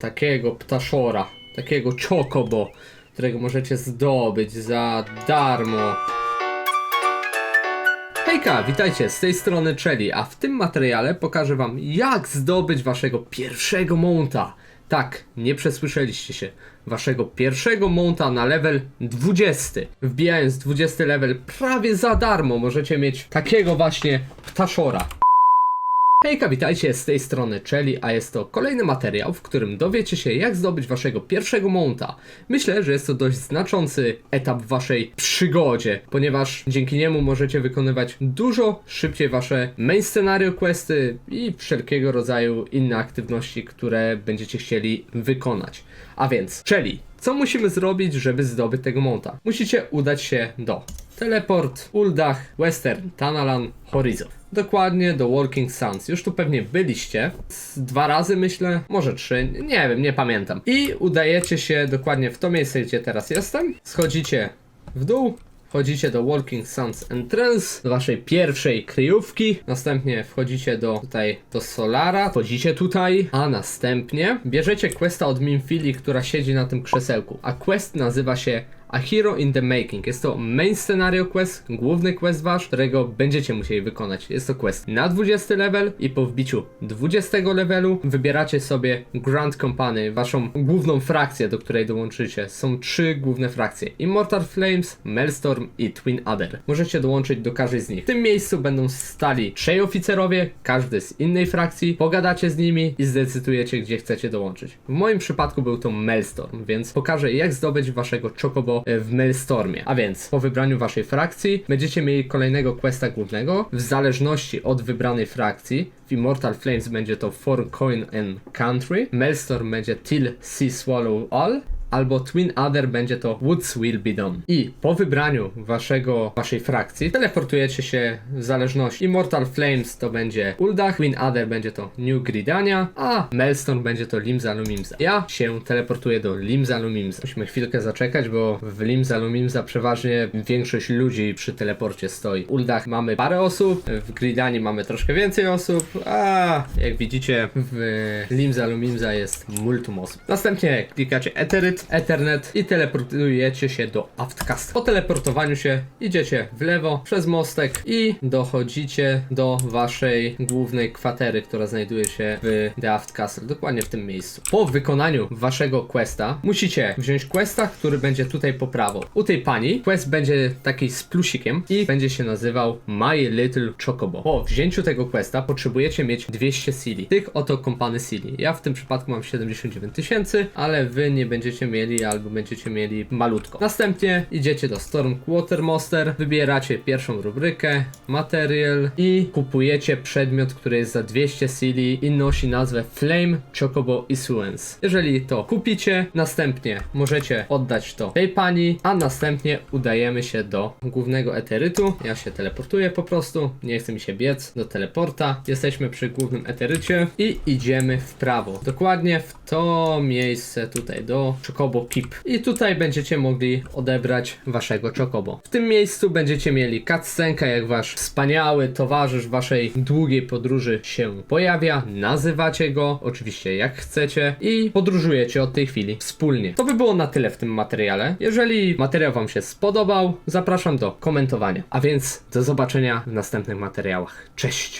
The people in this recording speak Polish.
takiego ptaszora, takiego chocobo, którego możecie zdobyć za darmo. Hejka, witajcie, z tej strony Czelli, a w tym materiale pokażę wam jak zdobyć waszego pierwszego monta. Tak, nie przesłyszeliście się. Waszego pierwszego monta na level 20. Wbijając 20 level prawie za darmo możecie mieć takiego właśnie ptaszora. Hejka, witajcie, z tej strony Czelli, a jest to kolejny materiał, w którym dowiecie się jak zdobyć waszego pierwszego monta. Myślę, że jest to dość znaczący etap w waszej przygodzie, ponieważ dzięki niemu możecie wykonywać dużo szybciej wasze main scenario questy i wszelkiego rodzaju inne aktywności, które będziecie chcieli wykonać. A więc, Czelli, co musimy zrobić, żeby zdobyć tego monta? Musicie udać się do Teleport, Uldach, Western, Tanalan, Horizon. Dokładnie do Walking Suns. Już tu pewnie byliście. Z dwa razy myślę, może trzy, nie wiem, nie pamiętam. I udajecie się dokładnie w to miejsce, gdzie teraz jestem. Schodzicie w dół. Wchodzicie do Walking Suns Entrance, do waszej pierwszej kryjówki. Następnie wchodzicie do tutaj do Solara, wchodzicie tutaj, a następnie bierzecie questa od Minfili, która siedzi na tym krzesełku. A quest nazywa się a Hero in the Making. Jest to main scenario quest, główny quest wasz, którego będziecie musieli wykonać. Jest to quest na 20 level i po wbiciu 20 levelu wybieracie sobie Grand Company, waszą główną frakcję, do której dołączycie. Są trzy główne frakcje: Immortal Flames, Maelstrom i Twin Adder. Możecie dołączyć do każdej z nich. W tym miejscu będą stali trzej oficerowie, każdy z innej frakcji. Pogadacie z nimi i zdecydujecie, gdzie chcecie dołączyć. W moim przypadku był to Maelstrom, więc pokażę jak zdobyć waszego Chocobo e, w Maelstormie. A więc po wybraniu waszej frakcji będziecie mieli kolejnego questa głównego. W zależności od wybranej frakcji w Immortal Flames będzie to For Coin and Country, Maelstorm będzie Till Sea Swallow All, albo Twin Adder będzie to Woods Will Be Done. I po wybraniu waszego, waszej frakcji teleportujecie się w zależności. Immortal Flames to będzie Uldach, Twin Adder będzie to New Gridania, a Maelstone będzie to Limsa Lumimsa. Ja się teleportuję do Limsa Lumimsa. Musimy chwilkę zaczekać, bo w Limsa Lumimsa przeważnie większość ludzi przy teleporcie stoi. W Uldach mamy parę osób, w Gridanii mamy troszkę więcej osób, a jak widzicie w Limsa Lumimsa jest multum osób. Następnie klikacie Ethernet i teleportujecie się do Aftcast. Po teleportowaniu się idziecie w lewo przez mostek i dochodzicie do waszej głównej kwatery, która znajduje się w The Aft Castle, dokładnie w tym miejscu. Po wykonaniu waszego questa musicie wziąć questa, który będzie tutaj po prawo. U tej pani quest będzie taki z plusikiem i będzie się nazywał My Little Chocobo. Po wzięciu tego questa potrzebujecie mieć 200 sili. Tych oto kompany sili. Ja w tym przypadku mam 79 tysięcy, ale wy nie będziecie mieli albo będziecie mieli malutko. Następnie idziecie do Storm Quartermaster, wybieracie pierwszą rubrykę, material i kupujecie przedmiot, który jest za 200 sili i nosi nazwę Flame Chocobo Issuance. Jeżeli to kupicie, następnie możecie oddać to tej pani, a następnie udajemy się do głównego eterytu. Ja się teleportuję po prostu, nie chce mi się biec do teleporta. Jesteśmy przy głównym eterycie i idziemy w prawo. Dokładnie w to miejsce tutaj do Chocobo Keep. I tutaj będziecie mogli odebrać waszego Chocobo. W tym miejscu będziecie mieli cutscenkę, jak wasz wspaniały towarzysz waszej długiej podróży się pojawia. Nazywacie go, oczywiście jak chcecie i podróżujecie od tej chwili wspólnie. To by było na tyle w tym materiale. Jeżeli materiał wam się spodobał, zapraszam do komentowania. A więc do zobaczenia w następnych materiałach. Cześć!